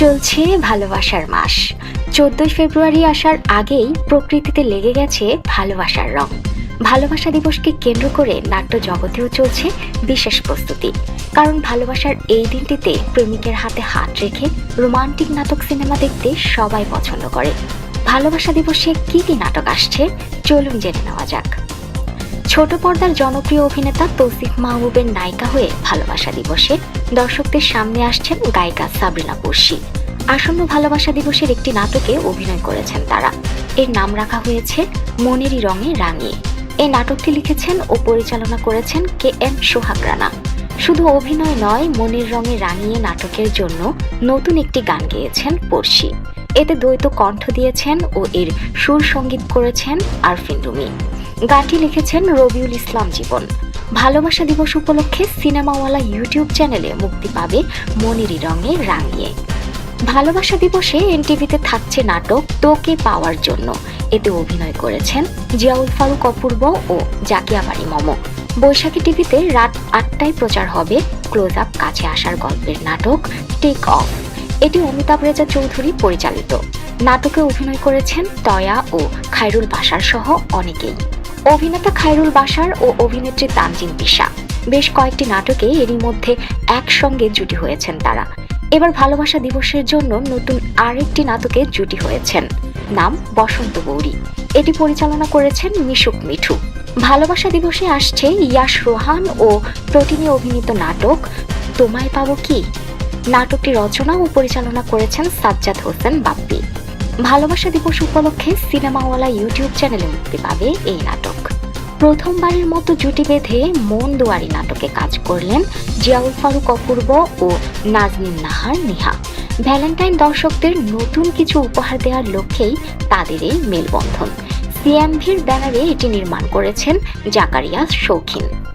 চলছে ভালোবাসার মাস। চোদ্দই ফেব্রুয়ারি আসার আগেই প্রকৃতিতে লেগে গেছে ভালোবাসার রং। ভালোবাসা দিবসকে কেন্দ্র করে নাট্য জগতেও চলছে বিশেষ প্রস্তুতি। কারণ ভালোবাসার এই দিনটিতে প্রেমিকের হাতে হাত রেখে রোমান্টিক নাটক সিনেমা দেখতে সবাই পছন্দ করে। ভালোবাসা দিবসে কি কি নাটক আসছে? চলুন জেনে নেওয়া যাক। ছোট পর্দার জনপ্রিয় অভিনেতা তৌসিফ মাহবুবের নায়িকা হয়ে ভালোবাসা দিবসে দর্শকদের সামনে আসছেন গায়িকা সাবরিনা পুর্শি আসন্ন ভালোবাসা দিবসের একটি নাটকে অভিনয় করেছেন তারা। এর নাম রাখা হয়েছে মনেরই রঙে রাঙিয়ে এই নাটকটি লিখেছেন ও পরিচালনা করেছেন কে এম সোহাগ রানা। শুধু অভিনয় নয়, মনের রঙে রাঙিয়ে নাটকের জন্য নতুন একটি গান গেয়েছেন পড়শি এতে দ্বৈত কণ্ঠ দিয়েছেন ও এর সুর সংগীত করেছেন আরফিন রুমি। গানটি লিখেছেন রবিউল ইসলাম জীবন। ভালোবাসা দিবস উপলক্ষে সিনেমাওয়ালা ইউটিউব চ্যানেলে মুক্তি পাবে মনিরি রঙে রাঙিয়ে। ভালোবাসা দিবসে এনটিভিতে থাকছে নাটক তোকে পাওয়ার জন্য। এতে অভিনয় করেছেন জিয়াউল ফারুক অপূর্ব ও জাকিয়া বাড়ি মম। বৈশাখী টিভিতে রাত আটটায় প্রচার হবে ক্লোজ আপ কাছে আসার গল্পের নাটক টেক অফ। এটি অমিতাভ রেজা চৌধুরী পরিচালিত। নাটকে অভিনয় করেছেন তয়া ও খায়রুল বাসার সহ অনেকেই। অভিনেতা খায়রুল বাসার ও অভিনেত্রী তানজিন পিসা বেশ কয়েকটি নাটকে এরই মধ্যে একসঙ্গে জুটি হয়েছেন তারা। এবার ভালোবাসা দিবসের জন্য নতুন আরেকটি নাটকে জুটি হয়েছেন। নাম বসন্ত গৌরী। এটি পরিচালনা করেছেন মিশুক মিঠু। ভালোবাসা দিবসে আসছে ইয়াশ রোহান ও প্রোটিনে অভিনীত নাটক তোমায় পাবো কি? নাটকটি রচনা ও পরিচালনা করেছেন সাজ্জাদ হোসেন বাপ্পি। ভালোবাসা দিবস উপলক্ষে সিনেমাওয়ালা ইউটিউব চ্যানেলে মুক্তি পাবে এই নাটক। প্রথমবারের মতো জুটি বেঁধে মন দুয়ারি নাটকে কাজ করলেন জিয়াউল ফারুক অপূর্ব ও নাজনীন নাহার নিহা। ভ্যালেন্টাইন দর্শকদের নতুন কিছু উপহার দেওয়ার লক্ষ্যেই তাদের এই মেলবন্ধন। সিএমভির ব্যানারে এটি নির্মাণ করেছেন জাকারিয়া শৌখিন।